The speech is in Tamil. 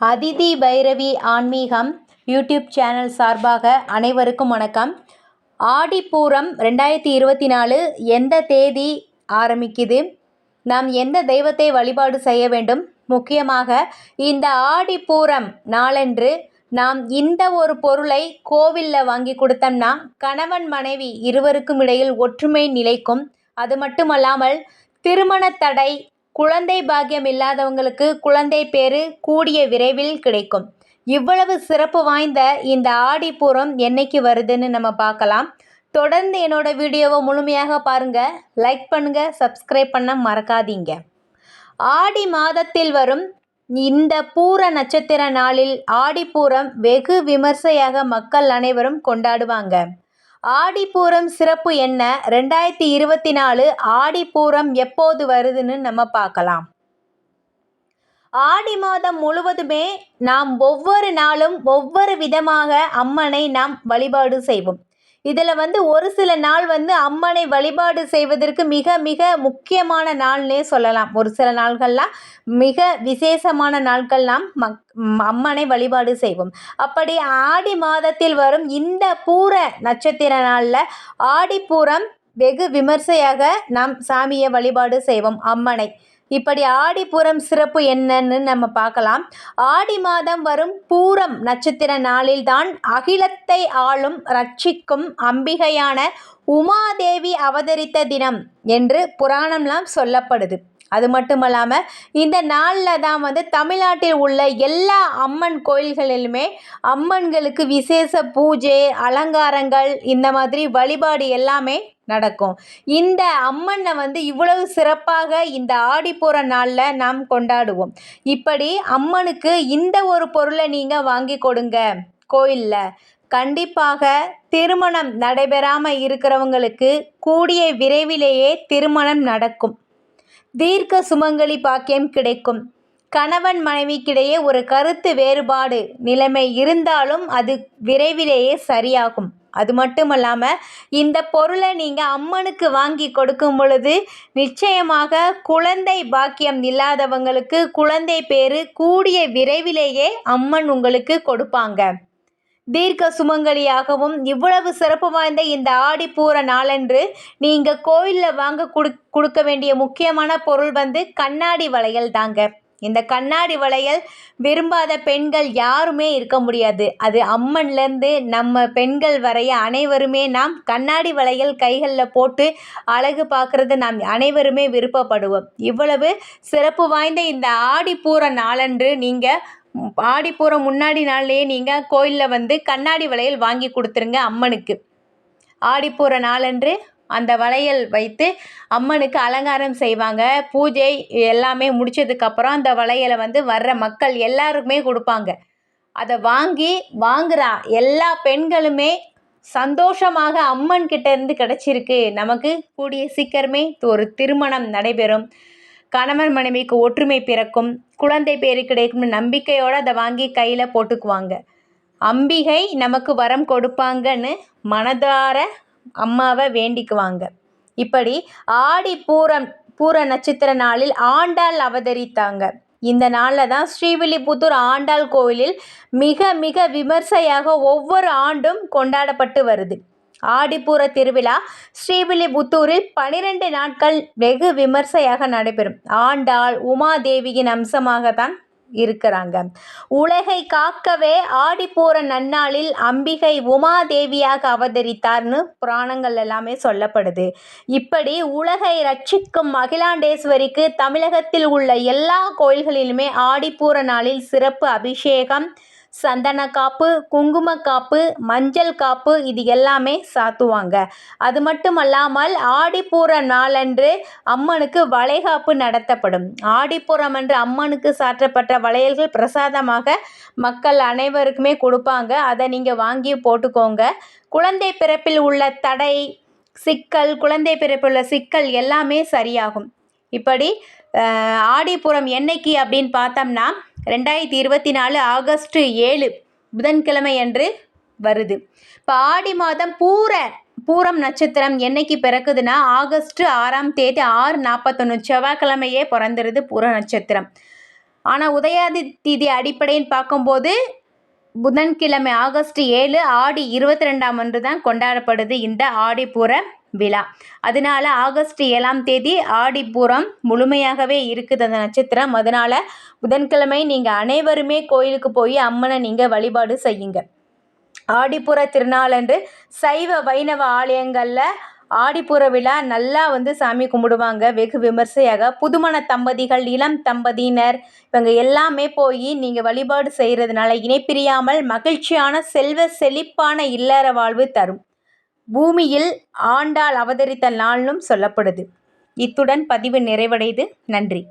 அதிதி பைரவி ஆன்மீகம் யூடியூப் சேனல் சார்பாக அனைவருக்கும் வணக்கம். ஆடிப்பூரம் ரெண்டாயிரத்தி இருபத்தி நாலு எந்த தேதி ஆரம்பிக்குது? நாம் எந்த தெய்வத்தை வழிபாடு செய்ய வேண்டும்? முக்கியமாக இந்த ஆடிப்பூரம் நாளன்று நாம் இந்த ஒரு பொருளை கோவிலில் வாங்கி கொடுத்தோம்னா கணவன் மனைவி இருவருக்கும் இடையில் ஒற்றுமை நிலைக்கும். அது மட்டுமல்லாமல் திருமண தடை குழந்தை பாக்கியம் இல்லாதவங்களுக்கு குழந்தை பேரு கூடிய விரைவில் கிடைக்கும். இவ்வளவு சிறப்பு வாய்ந்த இந்த ஆடிப்பூரம் என்னைக்கு வருதுன்னு நம்ம பார்க்கலாம். தொடர்ந்து என்னோட வீடியோவை முழுமையாக பாருங்கள் லைக் பண்ணுங்கள் சப்ஸ்கிரைப் பண்ண மறக்காதீங்க. ஆடி மாதத்தில் வரும் இந்த பூர நட்சத்திர நாளில் ஆடிப்பூரம் வெகு விமர்சையாக மக்கள் அனைவரும் கொண்டாடுவாங்க. ஆடிப்பூரம் சிறப்பு என்ன? ரெண்டாயிரத்தி இருபத்தி நாலு ஆடிப்பூரம் எப்போது வருதுன்னு நம்ம பார்க்கலாம். ஆடி மாதம் முழுவதுமே நாம் ஒவ்வொரு நாளும் ஒவ்வொரு விதமாக அம்மனை நாம் வழிபாடு செய்வோம். இதில் வந்து ஒரு சில நாள் வந்து அம்மனை வழிபாடு செய்வதற்கு மிக மிக முக்கியமான நாள்னே சொல்லலாம். ஒரு சில நாள்கள்லாம் மிக விசேஷமான நாட்கள் நாம் மக் அம்மனை வழிபாடு செய்வோம். அப்படி ஆடி மாதத்தில் வரும் இந்த பூர நட்சத்திர நாளில் ஆடிப்பூரம் வெகு விமர்சையாக நாம் சாமியை வழிபாடு செய்வோம் அம்மனை. இப்படி ஆடிப்பூரம் சிறப்பு என்னன்னு நம்ம பார்க்கலாம். ஆடி மாதம் வரும் பூரம் நட்சத்திர நாளில்தான் அகிலத்தை ஆளும் ரட்சிக்கும் அம்பிகையான உமாதேவி அவதரித்த தினம் என்று புராணம்லாம் சொல்லப்படுது. அது மட்டும் இல்லாமல் இந்த நாளில் தான் வந்து தமிழ்நாட்டில் உள்ள எல்லா அம்மன் கோயில்களிலுமே அம்மன்களுக்கு விசேஷ பூஜை அலங்காரங்கள் இந்த மாதிரி வழிபாடு எல்லாமே நடக்கும். இந்த அம்மனை வந்து இவ்வளவு சிறப்பாக இந்த ஆடி போகிற நாளில் நாம் கொண்டாடுவோம். இப்படி அம்மனுக்கு இந்த ஒரு பொருளை நீங்கள் வாங்கி கொடுங்க கோயிலில். கண்டிப்பாக திருமணம் நடைபெறாமல் இருக்கிறவங்களுக்கு கூடிய விரைவிலேயே திருமணம் நடக்கும். தீர்க்க சுமங்கலி பாக்கியம் கிடைக்கும். கணவன் மனைவிக்கிடையே ஒரு கருத்து வேறுபாடு நிலைமை இருந்தாலும் அது விரைவிலேயே சரியாகும். அது மட்டும் இல்லாமல் இந்த பொருளை நீங்கள் அம்மனுக்கு வாங்கி கொடுக்கும் பொழுது நிச்சயமாக குழந்தை பாக்கியம் இல்லாதவங்களுக்கு குழந்தை பேர் கூடிய விரைவிலேயே அம்மன் உங்களுக்கு கொடுப்பாங்க. தீர்க்க சுமங்கலியாகவும் இவ்வளவு சிறப்பு வாய்ந்த இந்த ஆடிப்பூர நாளன்று நீங்கள் கோயிலில் வாங்க கொடு கொடுக்க வேண்டிய முக்கியமான பொருள் வந்து கண்ணாடி வளையல் தாங்க. இந்த கண்ணாடி வளையல் விரும்பாத பெண்கள் யாருமே இருக்க முடியாது. அது அம்மன்லேருந்து நம்ம பெண்கள் வரைய அனைவருமே நாம் கண்ணாடி வளையல் கைகளில் போட்டு அழகு பார்க்குறது நாம் அனைவருமே விருப்பப்படுவோம். இவ்வளவு சிறப்பு வாய்ந்த இந்த ஆடிப்பூர நாளன்று நீங்கள் ஆடி போகிற முன்னாடி நாள்லேயே நீங்கள் கோயிலில் வந்து கண்ணாடி வளையல் வாங்கி கொடுத்துருங்க அம்மனுக்கு. ஆடிப்பூர நாளன்று அந்த வளையல் வைத்து அம்மனுக்கு அலங்காரம் செய்வாங்க. பூஜை எல்லாமே முடித்ததுக்கப்புறம் அந்த வளையலை வந்து வர்ற மக்கள் எல்லாருக்குமே கொடுப்பாங்க. அதை வாங்கி வாங்குகிற எல்லா பெண்களுமே சந்தோஷமாக அம்மன் கிட்டேருந்து கிடச்சிருக்கு. நமக்கு கூடிய சீக்கிரமே ஒரு திருமணம் நடைபெறும். கணவன் மனைவிக்கு ஒற்றுமை பிறக்கும் குழந்தை பேரு கிடைக்கும்னு நம்பிக்கையோடு அதை வாங்கி கையில் போட்டுக்குவாங்க. அம்பிகை நமக்கு வரம் கொடுப்பாங்கன்னு மனதார அம்மாவை வேண்டிக்குவாங்க. இப்படி ஆடி பூரம் பூர நட்சத்திர நாளில் ஆண்டாள் அவதரித்தாங்க. இந்த நாளில் தான் ஸ்ரீவில்லிபுத்தூர் ஆண்டாள் கோவிலில் மிக மிக விமர்சையாக ஒவ்வொரு ஆண்டும் கொண்டாடப்பட்டு வருது. ஆடிப்பூர திருவிழா ஸ்ரீவில்லிபுத்தூரில் பனிரெண்டு நாட்கள் வெகு விமர்சையாக நடைபெறும். ஆண்டாள் உமாதேவியின் அம்சமாகத்தான் இருக்கிறாங்க. உலகை காக்கவே ஆடிப்போற நன்னாளில் அம்பிகை உமாதேவியாக அவதரித்தார்னு புராணங்கள் எல்லாமே சொல்லப்படுது. இப்படி உலகை ரட்சிக்கும் அகிலாண்டேஸ்வரிக்கு தமிழகத்தில் உள்ள எல்லா கோயில்களிலுமே ஆடிப்பூர நாளில் சிறப்பு அபிஷேகம் சந்தன காப்பு குங்கும காப்பு மஞ்சள் காப்பு இது எல்லாமே சாத்துவாங்க. அது மட்டும் அல்லாமல் ஆடிப்பூர நாளன்று அம்மனுக்கு வளைகாப்பு நடத்தப்படும். ஆடிப்பூரம் அன்று அம்மனுக்கு சாற்றப்பட்ட வளையல்கள் பிரசாதமாக மக்கள் அனைவருக்குமே கொடுப்பாங்க. அதை நீங்கள் வாங்கி போட்டுக்கோங்க. குழந்தை பிறப்பில் உள்ள தடை சிக்கல் குழந்தை பிறப்பில் உள்ள சிக்கல் எல்லாமே சரியாகும். இப்படி ஆடிப்புறம் என்னைக்கு அப்படின்னு பார்த்தோம்னா ரெண்டாயிரத்தி இருபத்தி நாலு ஆகஸ்ட்டு ஏழு புதன்கிழமை அன்று வருது. இப்போ ஆடி மாதம் பூர பூரம் நட்சத்திரம் என்னைக்கு பிறக்குதுன்னா ஆகஸ்ட்டு ஆறாம் தேதி ஆறு நாற்பத்தொன்று செவ்வாய்க்கிழமையே பிறந்துருது பூர நட்சத்திரம். ஆனால் உதயாதி திதி அடிப்படையில் பார்க்கும்போது புதன்கிழமை ஆகஸ்ட் ஏழு ஆடி இருபத்தி ரெண்டாம் அன்று தான் கொண்டாடப்படுது இந்த ஆடிப்பூர விழா. அதனால ஆகஸ்ட் ஏழாம் தேதி ஆடிப்பூரம் முழுமையாகவே இருக்குது அந்த நட்சத்திரம். அதனால் புதன்கிழமை நீங்கள் அனைவருமே கோயிலுக்கு போய் அம்மனை நீங்கள் வழிபாடு செய்யுங்க. ஆடிப்புற திருநாளன்று சைவ வைணவ ஆலயங்களில் ஆடிப்புற விழா நல்லா வந்து சாமி கும்பிடுவாங்க. வெகு விமர்சையாக புதுமண தம்பதிகள் இளம் தம்பதியினர் இவங்க எல்லாமே போய் நீங்கள் வழிபாடு செய்கிறதுனால இணைப்பிரியாமல் மகிழ்ச்சியான செல்வ செழிப்பான இல்லற வாழ்வு தரும். பூமியில் ஆண்டாள் அவதரித்த நாள்னும் சொல்லப்படுது. இத்துடன் பதிவு நிறைவடையுது நன்றி.